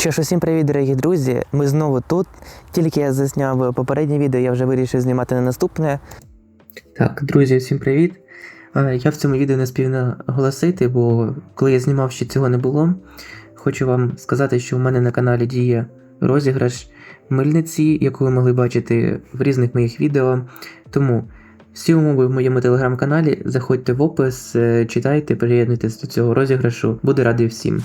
Що ж, усім привіт, дорогі друзі. Ми знову тут. Тільки я засняв попереднє відео, я вже вирішив знімати на наступне. Так, друзі, всім привіт. Е, Я в цьому відео не спів наголосити, бо коли я знімав, ще цього не було. Хочу вам сказати, що у мене на каналі діє розіграш мильниці, яку ви могли бачити в різних моїх відео. Тому всі умови в моєму телеграм-каналі. Заходьте в опис, е, читайте, приєднуйтесь до цього розіграшу. Буду радий всім.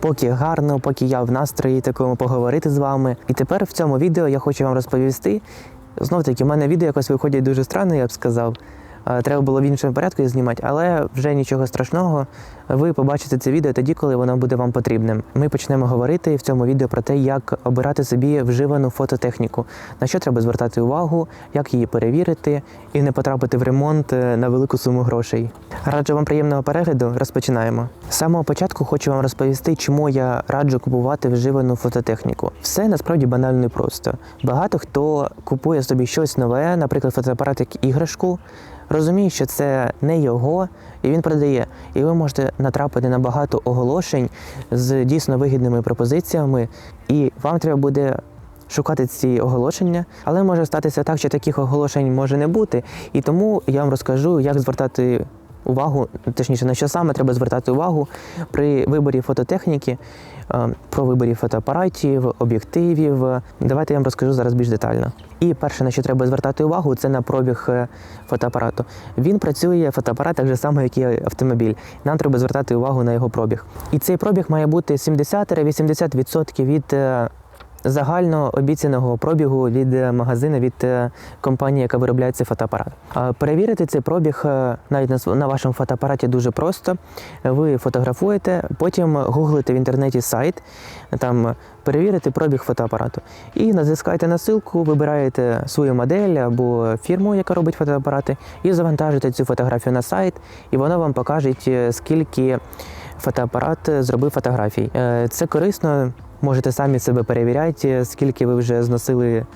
Поки гарно, поки я в настрої такому поговорити з вами. І тепер в цьому відео я хочу вам розповісти. Знов таки, в мене відео якось виходять дуже странно, я б сказав. Е, Треба було в іншому порядку їх знімати, але вже нічого страшного. Ви побачите це відео тоді, коли воно буде вам потрібним. Ми почнемо говорити в цьому відео про те, як обирати собі вживану фототехніку, на що треба звертати увагу, як її перевірити і не потрапити в ремонт е, на велику суму грошей. Раджу вам приємного перегляду. Розпочинаємо. З самого початку хочу вам розповісти, чому я раджу купувати вживану фототехніку. Все насправді банально і просто. Багато хто купує собі щось нове, наприклад, фотоапарат як іграшку. Розуміє, що це не його, і він продає. І ви можете натрапити на багато оголошень з дійсно вигідними пропозиціями, і вам треба буде шукати ці оголошення, але може статися так, що таких оголошень може не бути. І тому я вам розкажу, як звертати увагу, точніше, на що саме треба звертати увагу при виборі фототехніки, е, про виборі фотоапаратів, об'єктивів. Давайте я вам розкажу зараз більш детально. І перше, на що треба звертати увагу, це на пробіг е, фотоапарату. Він працює фотоапарат так же само, як і автомобіль. Нам треба звертати увагу на його пробіг. І цей пробіг має бути 70-80% від е, загально обіцяного пробігу від е, магазину від е, компанії, яка виробляє цей фотоапарат. Перевірити цей пробіг е, навіть на вашому фотоапараті дуже просто. Ви фотографуєте, потім гуглите в інтернеті сайт, там перевірити пробіг фотоапарату. І натискаєте на ссылку, вибираєте свою модель або фірму, яка робить фотоапарати, і завантажуєте цю фотографію на сайт, і воно вам покаже, скільки фотоапарат зробив фотографій. Це корисно. Можете самі себе перевіряти, скільки ви вже зносили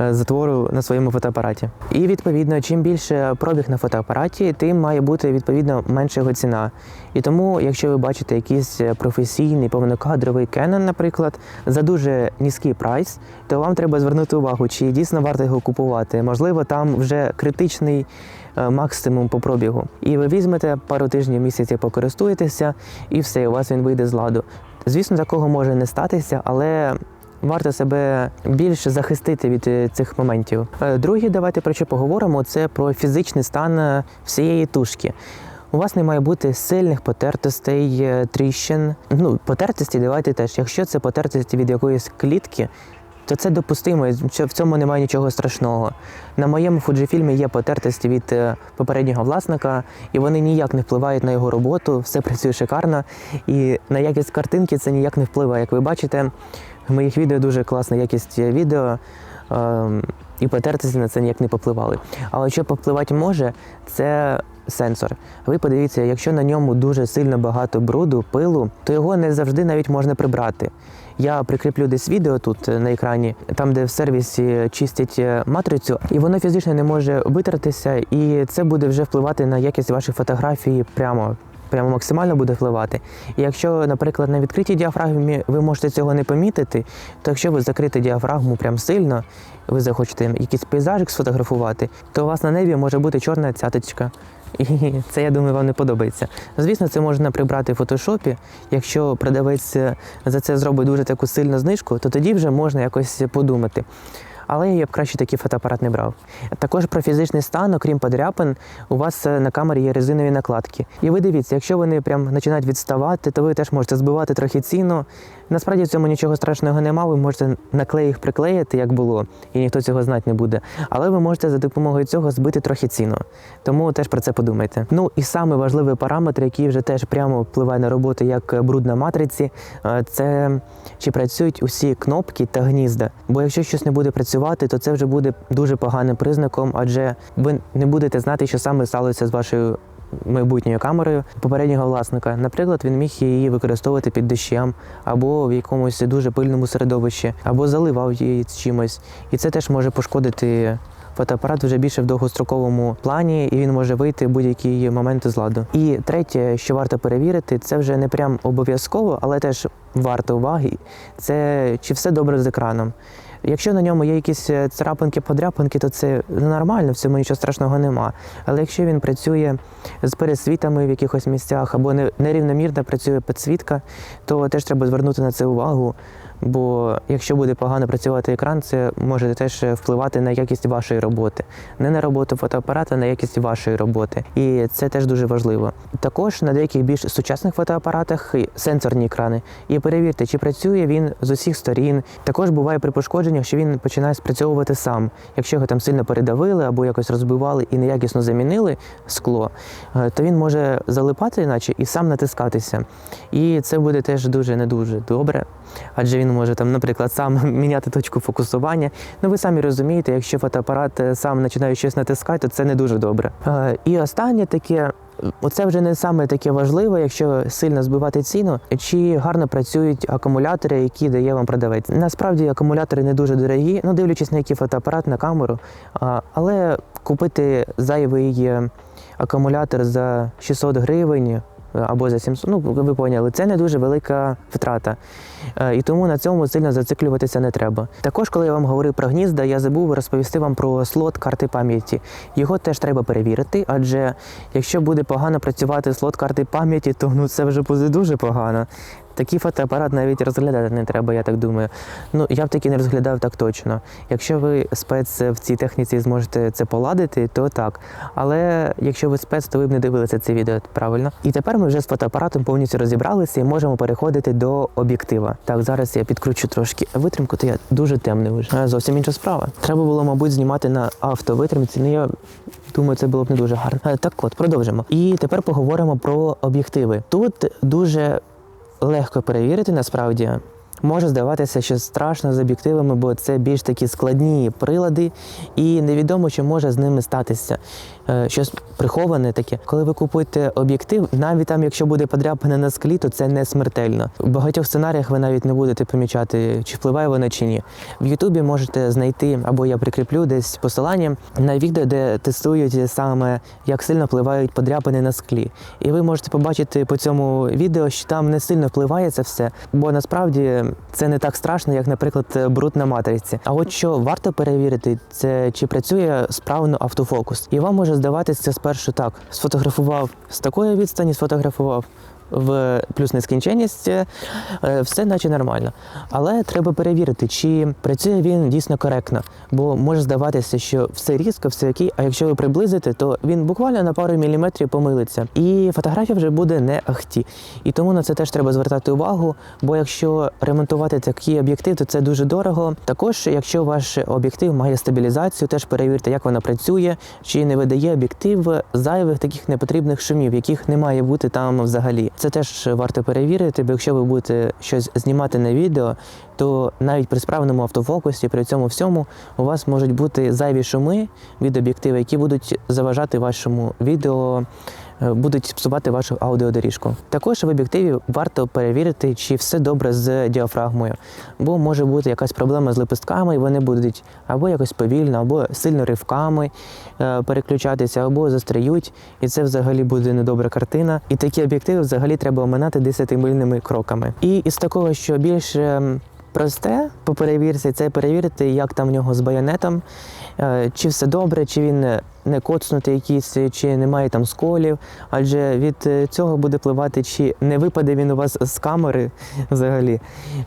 е, затвору на своєму фотоапараті. І відповідно, чим більше пробіг на фотоапараті, тим має бути відповідно менша його ціна. І тому, якщо ви бачите якийсь е, професійний повнокадровий Canon, наприклад, за дуже низький прайс, то вам треба звернути увагу, чи дійсно варто його купувати. Можливо, там вже критичний е, максимум по пробігу. І ви візьмете пару тижнів місяці, покористуєтеся, і все, у вас він вийде з ладу. Звісно, такого може не статися, але варто себе більше захистити від е, цих моментів. Е, Друге, давайте про що поговоримо, це про фізичний стан е, всієї тушки. У вас не має бути сильних потертостей, тріщин. Ну, потертості давайте теж. Якщо це потертості від якоїсь клітки, то це допустимо, в цьому немає нічого страшного. На моєму Fujifilm є потертості від е, попереднього власника, і вони ніяк не впливають на його роботу, все працює шикарно. І на якість картинки це ніяк не впливає. Як ви бачите, в моїх відео дуже класна якість відео. ем, І потертості на це ніяк не попливали. Але що попливати може, це сенсор. Ви подивіться, якщо на ньому дуже сильно багато бруду, пилу, то його не завжди навіть можна прибрати. Я прикріплю десь відео тут е, на екрані, там, де в сервісі чистять е, матрицю, і воно фізично не може витратися, і це буде вже впливати на якість ваших фотографій прямо. Прямо максимально буде впливати. І якщо, наприклад, на відкритій діафрагмі ви можете цього не помітити, то якщо ви закрите діафрагму прям сильно, ви захочете якийсь пейзажик сфотографувати, то у вас на небі може бути чорна цяточка. І це, я думаю, вам не подобається. Звісно, це можна прибрати в фотошопі. Якщо продавець е, за це зробить дуже таку сильну знижку, то тоді вже можна якось подумати. Але я б краще такий фотоапарат не брав. Також про фізичний стан, окрім подряпин, у вас е, на камері є резинові накладки. І ви дивіться, якщо вони прям починають відставати, то ви теж можете збивати трохи ціну. Насправді в цьому нічого страшного нема. Ви можете наклей їх приклеїти, як було, і ніхто цього знати не буде. Але ви можете за допомогою цього збити трохи ціну. Тому теж про це подумайте. Ну і саме важливий параметр, який вже теж прямо впливає на роботу як бруд на матриці, е, це чи працюють усі кнопки та гнізда. Бо якщо щось не буде працювати, то це вже буде дуже поганим признаком, адже ви не будете знати, що саме сталося з вашою майбутньою камерою попереднього власника. Наприклад, він міг її використовувати під дощем або в якомусь дуже пильному середовищі, або заливав її чимось. І це теж може пошкодити. Фотоапарат вже більше в довгостроковому плані, і він може вийти в будь-які моменти з ладу. І третє, що варто перевірити, це вже не прям обов'язково, але теж варто уваги, це чи все добре з екраном. Якщо на ньому є якісь е, царапинки, подряпинки, то це нормально, в цьому нічого страшного нема. Але якщо він працює з пересвітами в якихось місцях або нерівномірно працює підсвітка, то теж треба звернути на це увагу. Бо якщо буде погано працювати екран, це може теж впливати на якість вашої роботи, не на роботу фотоапарата, а на якість вашої роботи. І це теж дуже важливо. Також на деяких більш сучасних фотоапаратах сенсорні екрани. І перевірте, чи працює він з усіх сторін. Також буває при пошкодженнях, що він починає спрацьовувати сам. Якщо його там сильно передавили або якось розбивали і неякісно замінили скло, е, то він може залипати, іначе і сам натискатися. І це буде теж дуже не дуже добре. Адже він може там, наприклад, сам міняти точку фокусування. Ну ви самі розумієте, якщо фотоапарат е, сам починає щось натискати, то це не дуже добре. Е, І останнє таке. Оце вже не саме таке важливе, якщо сильно збивати ціну, чи гарно працюють акумулятори, які дає вам продавець. Насправді акумулятори не дуже дорогі, ну дивлячись на який фотоапарат на камеру. Але купити зайвий е, акумулятор за 600 гривень або за 700, ну ви поняли, це не дуже велика втрата. Е, І тому на цьому сильно зациклюватися не треба. Також, коли я вам говорив про гнізда, я забув розповісти вам про слот карти пам'яті. Його теж треба перевірити, адже якщо буде погано працювати слот карти пам'яті, то ну це вже буде дуже погано. Такий фотоапарат навіть розглядати не треба, я так думаю. Ну я б таки не розглядав так точно. Якщо ви спец в цій техніці зможете це поладити, то так. Але якщо ви спец, то ви б не дивилися це відео правильно. І тепер ми вже з фотоапаратом повністю розібралися і можемо переходити до об'єктива. Так, зараз я підкручу трошки витримку, то я дуже темний вже. Е, Зовсім інша справа. Треба було, мабуть, знімати на автовитримці. Ну я думаю, це було б не дуже гарно. Е, Так от, продовжимо. І тепер поговоримо про об'єктиви. Тут дуже легко перевірити насправді. Може здаватися, що страшно з об'єктивами, бо це більш такі складні прилади, і невідомо, що може з ними статися. Е, Щось приховане таке. Коли ви купуєте об'єктив, навіть там, якщо буде подряпане на склі, то це не смертельно. В багатьох сценаріях ви навіть не будете помічати, чи впливає воно чи ні. В Ютубі можете знайти, або я прикріплю десь посилання на відео, де тестують саме, як сильно впливають подряпини на склі. І ви можете побачити по цьому відео, що там не сильно впливає це все, бо насправді це не так страшно, як, наприклад, бруд на матриці. А от що варто перевірити, це чи працює справно автофокус. І вам може здаватися спершу так: сфотографував з такої відстані, сфотографував. В плюс нескінченність, е, все наче нормально. Але треба перевірити, чи працює він дійсно коректно. Бо може здаватися, що все різко, все окей, а якщо ви приблизите, то він буквально на пару міліметрів помилиться. І фотографія вже буде не ахті. І тому на це теж треба звертати увагу. Бо якщо ремонтувати такий об'єктив, то це дуже дорого. Також, якщо ваш об'єктив має стабілізацію, теж перевірте, як вона працює, чи не видає об'єктив зайвих таких непотрібних шумів, яких не має бути там взагалі. Це теж варто перевірити, бо якщо ви будете щось знімати на відео, то навіть при справному автофокусі, при цьому всьому, у вас можуть бути зайві шуми від об'єктива, які будуть заважати вашому відео. Е, Будуть псувати вашу аудіодоріжку. Також в об'єктиві варто перевірити, чи все добре з діафрагмою, бо може бути якась проблема з лепестками, і вони будуть або якось повільно, або сильно ривками е, переключатися, або застряють, і це взагалі буде недобра картина. І такі об'єктиви взагалі треба оминати 10-мильними кроками. І із такого, що більш ем, просте по перевірці, це перевірити, як там в нього з байонетом, е, чи все добре, чи він не коцнутий якийсь, чи немає там сколів. Адже від е, цього буде впливати, чи не випаде він у вас з камери взагалі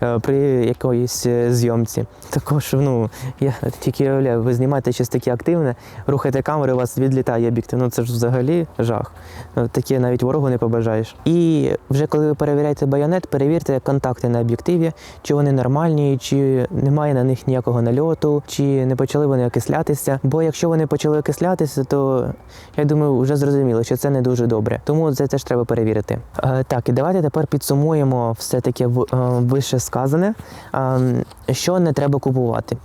е, при якоїсь е, зйомці. Також, ну, я тільки уявляю, ви знімаєте щось таке активне, рухаєте камеру, у вас відлітає об'єктив. Ну це ж взагалі жах. Е, Таке навіть ворогу не побажаєш. І вже коли ви перевіряєте байонет, перевірте контакти на об'єктиві, чи вони нормальні, чи немає на них ніякого нальоту, чи не почали вони окислятися. Бо якщо вони почали окислятися, то я думаю, вже зрозуміло, що це не дуже добре. Тому це теж треба перевірити. Е, так, і давайте тепер підсумуємо все таке вище сказане, Е, що не треба купувати.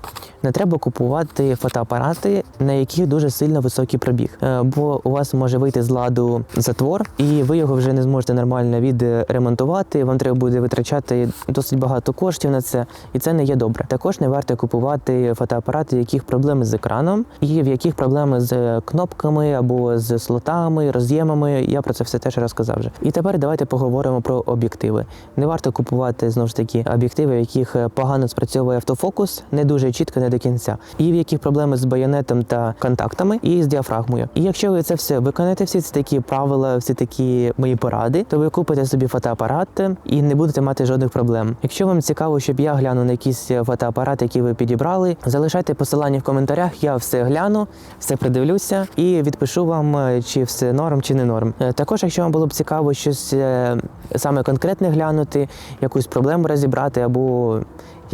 Не треба купувати фотоапарати, на яких дуже сильно високий пробіг, Е, бо у вас може вийти з ладу затвор, і ви його вже не зможете нормально відремонтувати. Вам треба буде витрачати досить багато коштів на це, і це не є добре. Також не варто купувати фотоапарати, в яких проблеми з екраном, і в яких проблеми з кнопками або з слотами, роз'ємами. Я про це все теж розказав вже. І тепер давайте поговоримо про об'єктиви. Не варто купувати знову ж таки об'єктиви, в яких е, погано спрацьовує автофокус, не дуже чітко, не до кінця, і в яких проблеми з байонетом та контактами, і з діафрагмою. І якщо ви це все виконаєте, всі ці такі правила, всі такі мої поради, то ви купите собі фотоапарат і не будете мати жодних проблем. Якщо вам цікаво, щоб я глянув на якісь фотоапарат, які ви підібрали, залишайте посилання в коментарях. Я все гляну, все придивлюся і відпишу вам, е, чи все норм, чи не норм. Е, Також, якщо вам було б цікаво щось е, саме конкретне глянути, якусь проблему розібрати або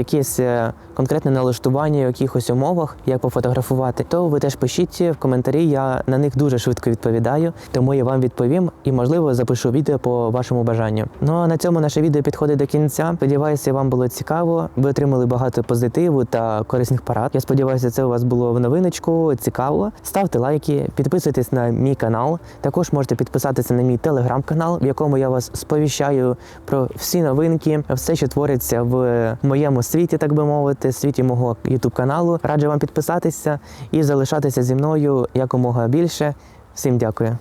якесь е, конкретне налаштування в якихось умовах, як пофотографувати, то ви теж пишіть в коментарі. Я на них дуже швидко відповідаю, тому я вам відповім і, можливо, запишу відео по вашому бажанню. Ну а на цьому наше відео підходить до кінця. Сподіваюся, вам було цікаво. Ви отримали багато позитиву та корисних порад. Я сподіваюся, це у вас було в новиночку. Цікаво. Ставте лайки, підписуйтесь на мій канал. Також можете підписатися на мій телеграм-канал, в якому я вас сповіщаю про всі новинки, все, що твориться в моєму світі, так би мовити, світі мого ютуб каналу. Раджу вам підписатися і залишатися зі мною якомога більше. Всім дякую.